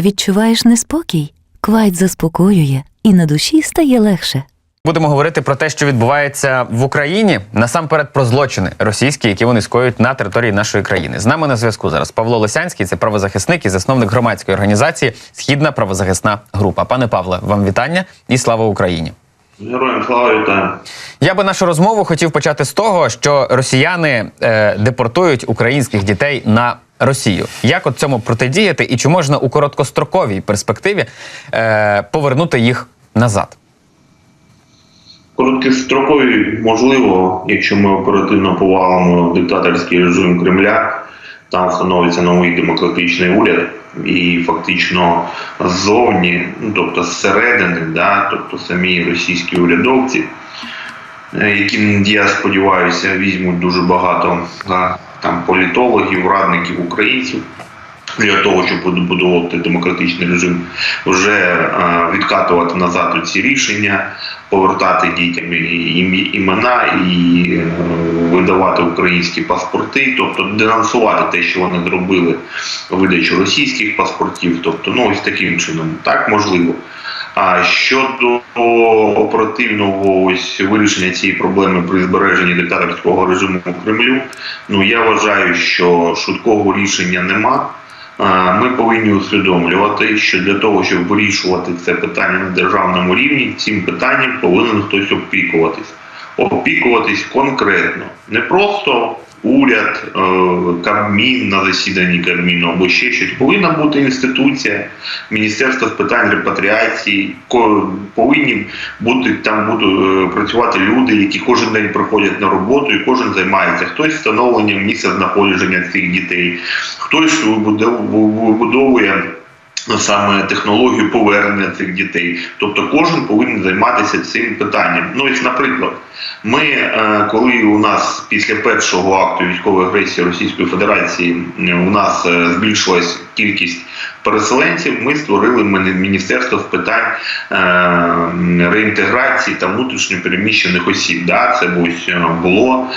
Відчуваєш неспокій? Квайт заспокоює, і на душі стає легше. Будемо говорити про те, що відбувається в Україні, насамперед про злочини російські, які вони скоюють на території нашої країни. З нами на зв'язку зараз Павло Лисянський, це правозахисник і засновник громадської організації Східна правозахисна група. Пане Павле, вам вітання і слава Україні. Героям слава вітаю. Я би нашу розмову хотів почати з того, що росіяни е, депортують українських дітей на Росію. Як от цьому протидіяти, і чи можна у короткостроковій перспективі е, повернути їх назад? Короткострокові можливо, якщо ми оперативно повалимо диктаторський режим Кремля, там встановиться новий демократичний уряд, і фактично ззовні, ну тобто зсередини, да, тобто самі російські урядовці, яким я сподіваюся, візьмуть дуже багато там політологів, радників українців. Для того, щоб побудувати демократичний режим, вже е, відкатувати назад ці рішення, повертати дітям імена і е, видавати українські паспорти, тобто денонсувати те, що вони зробили видачу російських паспортів, тобто ну ось таким чином, так можливо. А щодо оперативного ось вирішення цієї проблеми при збереженні диктаторського режиму в Кремлю, ну я вважаю, що швидкого рішення нема. Ми повинні усвідомлювати, що для того, щоб вирішувати це питання на державному рівні, цим питанням повинен хтось опікуватись. Опікуватись конкретно, не просто уряд, е, Кабмін на засіданні Кабміну або ще щось. Повинна бути інституція, Міністерство з питань репатріації. Повинні бути там будуть е, працювати люди, які кожен день приходять на роботу і кожен займається. Хтось встановленням місця знаходження цих дітей, хтось вибудов- вибудовує саме технологію повернення цих дітей. Тобто кожен повинен займатися цим питанням. Ну ось, наприклад, ми, е, коли у нас після першого акту військової агресії Російської Федерації е, у нас е, збільшилась кількість переселенців, ми створили міністерство з питань реінтеграції та внутрішньопереміщених осіб. Да? Це було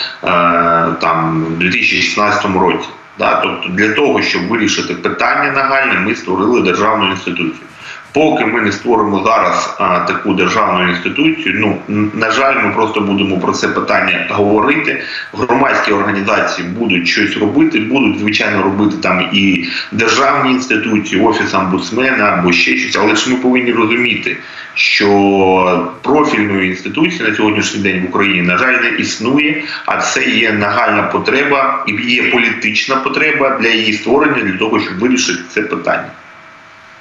там в 2016 році. Да, тобто для того, щоб вирішити питання нагальне, ми створили державну інституцію. Поки ми не створимо зараз а, таку державну інституцію, ну на жаль, ми просто будемо про це питання говорити. Громадські організації будуть щось робити, будуть звичайно робити там і державні інституції, офіс омбудсмена або ще щось. Але ж ми повинні розуміти, що профільної інституції на сьогоднішній день в Україні на жаль не існує, а це є нагальна потреба і є політична потреба для її створення для того, щоб вирішити це питання.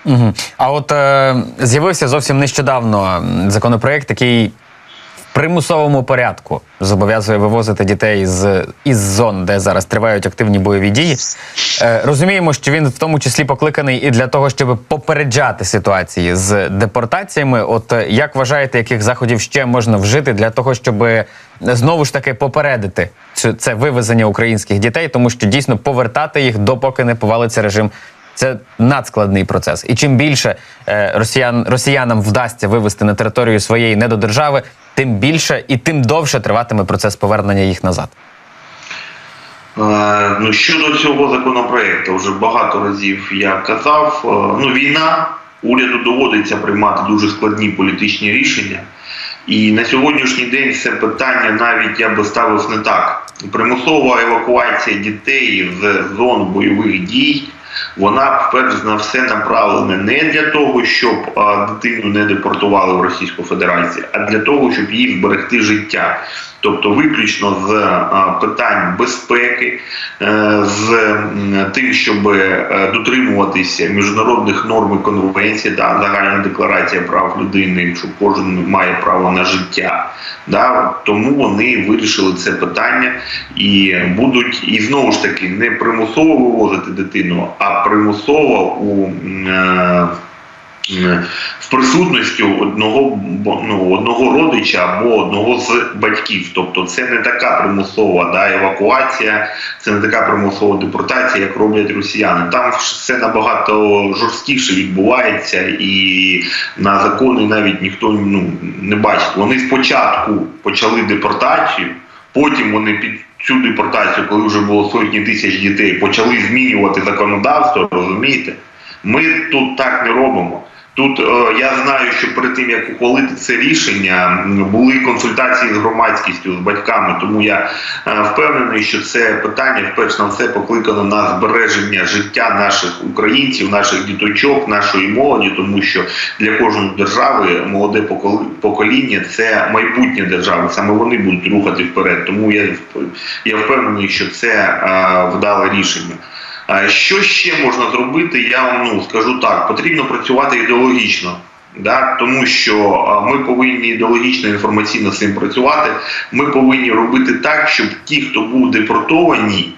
Угу. А от е, з'явився зовсім нещодавно законопроект, який в примусовому порядку зобов'язує вивозити дітей з із зон, де зараз тривають активні бойові дії. Е, розуміємо, що він в тому числі покликаний і для того, щоб попереджати ситуації з депортаціями. От е, як вважаєте, яких заходів ще можна вжити для того, щоб е, знову ж таки попередити цю- це вивезення українських дітей, тому що дійсно повертати їх допоки не повалиться режим. Це надскладний процес. І чим більше е, росіян, росіянам вдасться вивести на територію своєї недодержави, тим більше і тим довше триватиме процес повернення їх назад. Е, Ну, щодо цього законопроекту, вже багато разів я казав. е, Ну, війна уряду доводиться приймати дуже складні політичні рішення. І на сьогоднішній день це питання навіть я би ставив не так. Примусова евакуація дітей з зон бойових дій. Вона перш на все направлена не для того, щоб дитину не депортували в Російську Федерацію, а для того, щоб їй зберегти життя. Тобто виключно з питань безпеки, е, з тим, щоб е, дотримуватися міжнародних норм і конвенцій, да, загальна декларація прав людини, що кожен має право на життя. Да, тому вони вирішили це питання і будуть і знову ж таки не примусово вивозити дитину, а примусово у е, в присутності одного ну, одного родича або одного з батьків. Тобто це не така примусова да, евакуація, це не така примусова депортація, як роблять росіяни. Там все набагато жорсткіше відбувається, і на закони навіть ніхто ну, не бачить. Вони спочатку почали депортацію, потім вони під цю депортацію, коли вже було сотні тисяч дітей, почали змінювати законодавство, розумієте? Ми тут так не робимо. Тут е, я знаю, що перед тим як ухвалити це рішення, були консультації з громадськістю, з батьками. Тому я е, впевнений, що це питання вперше на все покликано на збереження життя наших українців, наших діточок, нашої молоді, тому що для кожної держави молоде покол- покоління це майбутнє держави. Саме вони будуть рухати вперед. Тому я я впевнений, що це е, вдале рішення. Що ще можна зробити? Я вам ну скажу так: потрібно працювати ідеологічно. Да, тому що ми повинні ідеологічно інформаційно з цим працювати. Ми повинні робити так, щоб ті, хто був депортовані,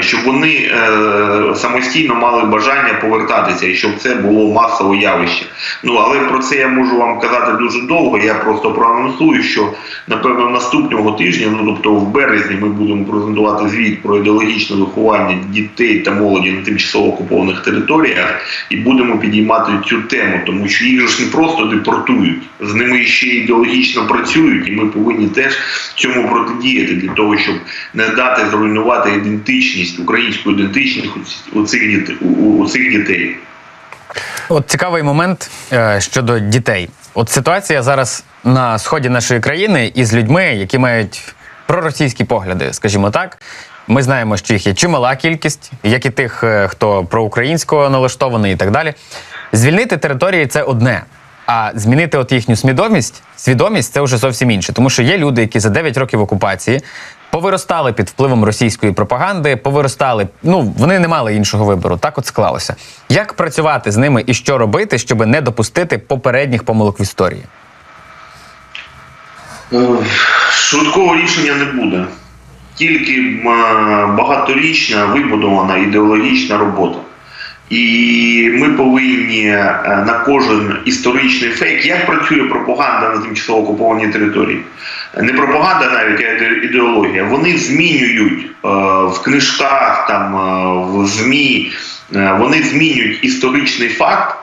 щоб вони е, самостійно мали бажання повертатися, і щоб це було масове явище. Ну але про це я можу вам казати дуже довго. Я просто проанонсую, що напевно наступного тижня, ну тобто в березні, ми будемо презентувати звіт про ідеологічне виховання дітей та молоді на тимчасово окупованих територіях, і будемо підіймати цю тему, тому що їх ж не просто депортують, з ними ще ідеологічно працюють, і ми повинні теж цьому протидіяти для того, щоб не дати зруйнувати ідентичність, українську ідентичність у цих. У, у цих дітей. От цікавий момент е, щодо дітей. От ситуація зараз на сході нашої країни із людьми, які мають проросійські погляди, скажімо так. Ми знаємо, що їх є чимала кількість, як і тих, е, хто проукраїнсько налаштований і так далі. Звільнити території це одне. А змінити от їхню свідомість, свідомість це вже зовсім інше. Тому що є люди, які за 9 років окупації повиростали під впливом російської пропаганди, повиростали. Ну вони не мали іншого вибору. Так от склалося. Як працювати з ними і що робити, щоб не допустити попередніх помилок в історії? Е, Швидкого рішення не буде. Тільки е, багаторічна вибудована ідеологічна робота. І ми повинні е, на кожен історичний фейк, як працює пропаганда на тимчасово окупованій території. Не пропаганда навіть, а ідеологія. Вони змінюють е, в книжках, там, е, в ЗМІ, вони змінюють історичний факт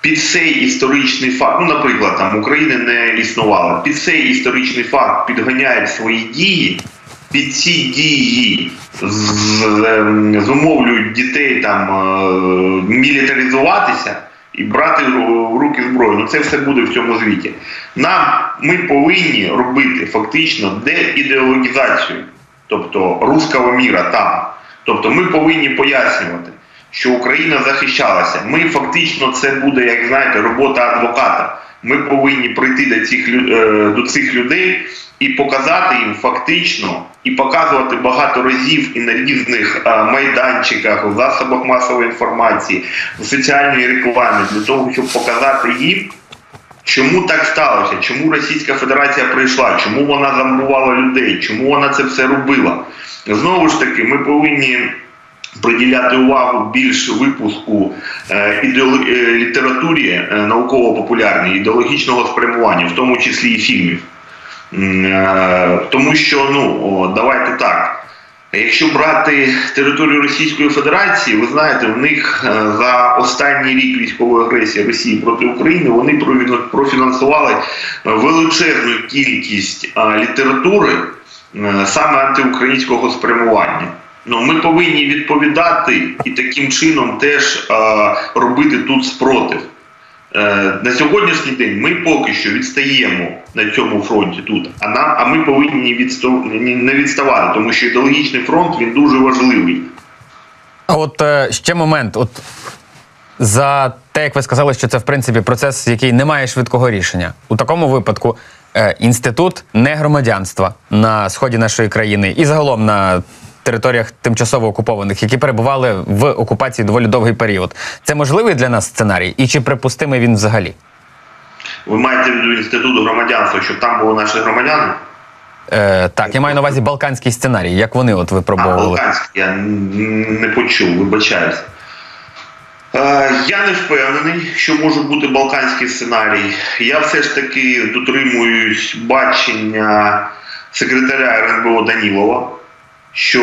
під цей історичний факт, ну, наприклад, там України не існувало, під цей історичний факт підганяють свої дії, під ці дії зумовлюють дітей там е, мілітаризуватися і брати в руки зброю. Ну це все буде в цьому звіті. Нам ми повинні робити фактично деідеологізацію, тобто руского міра там. Тобто ми повинні пояснювати, що Україна захищалася. Ми фактично це буде, як знаєте, робота адвоката. Ми повинні прийти до цих е, до цих людей і показати їм фактично, і показувати багато разів і на різних е, майданчиках, у засобах масової інформації, у соціальній рекламі для того, щоб показати їм. Чому так сталося? Чому Російська Федерація прийшла? Чому вона замбувала людей? Чому вона це все робила? Знову ж таки, ми повинні приділяти увагу більш випуску е, е, літературі е, науково-популярній, ідеологічного спрямування, в тому числі і фільмів. Тому що, ну, давайте так. Якщо брати територію Російської Федерації, ви знаєте, в них за останній рік військової агресії Росії проти України вони профінансували величезну кількість літератури саме антиукраїнського спрямування. Ну, ми повинні відповідати і таким чином теж е, робити тут спротив. Е, на сьогоднішній день ми поки що відстаємо на цьому фронті тут, а нам, а ми повинні ні- не відставати, тому що ідеологічний фронт він дуже важливий. А от е, ще момент. От за те, як ви сказали, що це в принципі процес, який не має швидкого рішення. У такому випадку е, інститут негромадянства на сході нашої країни і загалом на територіях тимчасово окупованих, які перебували в окупації доволі довгий період. Це можливий для нас сценарій, і чи припустимий він взагалі? Ви маєте в виду інститут громадянства, щоб там були наші громадяни? Е, так, я маю на увазі балканський сценарій. Як вони от А, випробовували? Балканський, я не почув, вибачаюся. Е, Я не впевнений, що може бути балканський сценарій. Я все ж таки дотримуюсь бачення секретаря РНБО Данілова, що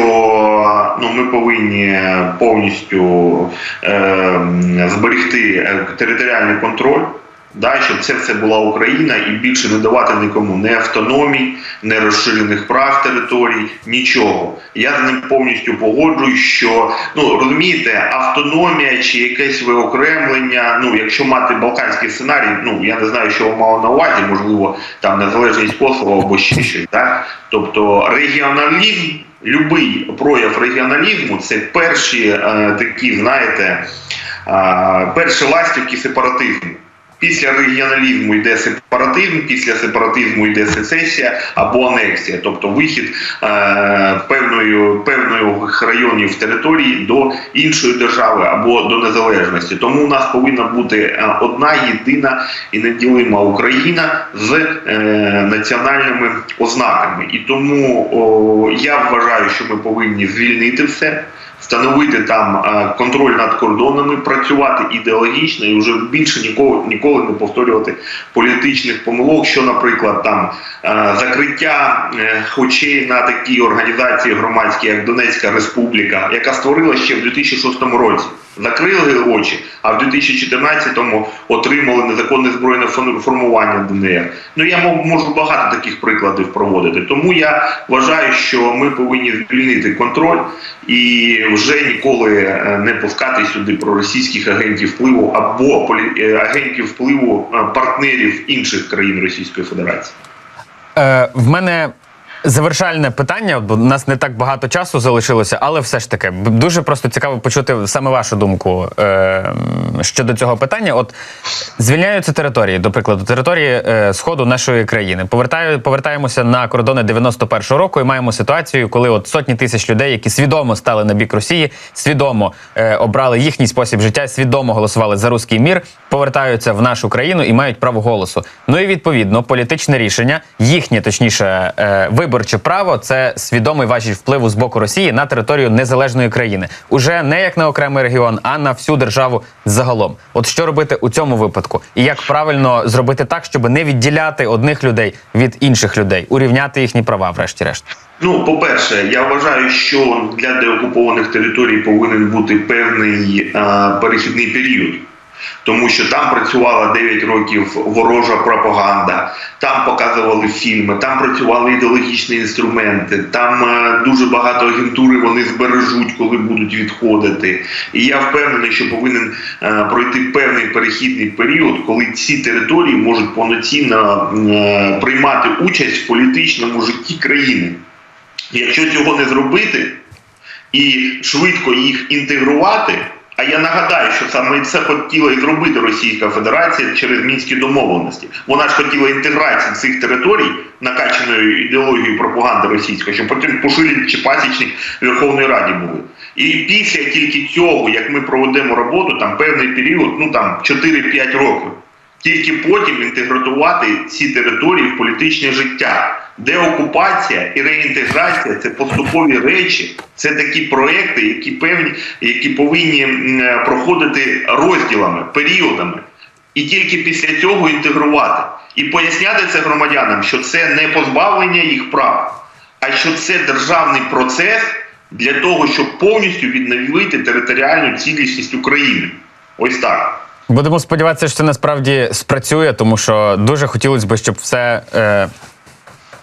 ну, ми повинні повністю е, зберегти територіальний контроль Да, щоб це все була Україна і більше не давати нікому не автономій, не розширених прав територій, нічого. Я з ним повністю погоджуюсь, що ну розумієте, автономія чи якесь виокремлення. Ну, якщо мати балканський сценарій, ну я не знаю, що мали на увазі, можливо, там незалежність Косово або ще щось. Да? Тобто регіоналізм, будь-який прояв регіоналізму це перші е, такі, знаєте, е, перші ластівки сепаратизму. Після регіоналізму йде сепаратизм, після сепаратизму йде сецесія або анексія, тобто вихід е, певної певних районів території до іншої держави або до незалежності. Тому у нас повинна бути е, одна єдина і неділима Україна з е, національними ознаками. І тому о, я вважаю, що ми повинні звільнити все встановити там е, контроль над кордонами, працювати ідеологічно і вже більше ніколи ніколи не повторювати політичних помилок, що, наприклад, там е, закриття е, очей на такі організації громадські, як Донецька Республіка, яка створила ще в 2006 році. Закрили очі, а в 2014-му отримали незаконне збройне формування ДНР. Ну я можу багато таких прикладів проводити. Тому я вважаю, що ми повинні звільнити контроль і вже ніколи е, не пускати сюди проросійських агентів впливу або е, агентів впливу е, партнерів інших країн Російської Федерації. В мене завершальне питання, бо у нас не так багато часу залишилося, але все ж таки дуже просто цікаво почути саме вашу думку е, щодо цього питання. От звільняються території, до прикладу, території е, сходу нашої країни. Повертаю, повертаємося на кордони 91-го року і маємо ситуацію, коли от сотні тисяч людей, які свідомо стали на бік Росії, свідомо е, обрали їхній спосіб життя, свідомо голосували за руський мір, повертаються в нашу країну і мають право голосу. Ну і відповідно політичне рішення, їхнє точніше е, виборче право це свідомий важіль впливу з боку Росії на територію незалежної країни, уже не як на окремий регіон, а на всю державу загалом. От що робити у цьому випадку, і як правильно зробити так, щоб не відділяти одних людей від інших людей, урівняти їхні права, врешті-решт. Ну, по-перше, я вважаю, що для деокупованих територій повинен бути певний е, перехідний період. Тому що там працювала 9 років ворожа пропаганда, там показували фільми, там працювали ідеологічні інструменти, там е, дуже багато агентури вони збережуть, коли будуть відходити. І я впевнений, що повинен е, пройти певний перехідний період, коли ці території можуть повноцінно е, приймати участь в політичному житті країни. Якщо цього не зробити і швидко їх інтегрувати, а я нагадаю, що саме це хотіла і зробити Російська Федерація через мінські домовленості. Вона ж хотіла інтеграції цих територій, накачаною ідеологією пропаганди російської, щоб потім поширені чи пасічник Верховної Раді були. І після тільки цього, як ми проведемо роботу, там певний період, ну там 4-5 років. Тільки потім інтегрувати ці території в політичне життя. Деокупація і реінтеграція це поступові речі, це такі проекти, які певні, які повинні проходити розділами, періодами, і тільки після цього інтегрувати. І поясняти це громадянам, що це не позбавлення їх прав, а що це державний процес для того, щоб повністю відновити територіальну цілісність України. Ось так. Будемо сподіватися, що це насправді спрацює, тому що дуже хотілося б, щоб все. Е...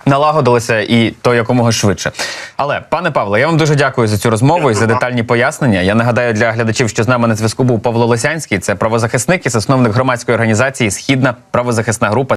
Налагодилося і то якомога швидше. Але, пане Павло, я вам дуже дякую за цю розмову і за детальні пояснення. Я нагадаю для глядачів, що з нами на зв'язку був Павло Лосянський. Це правозахисник і засновник громадської організації Східна правозахисна група.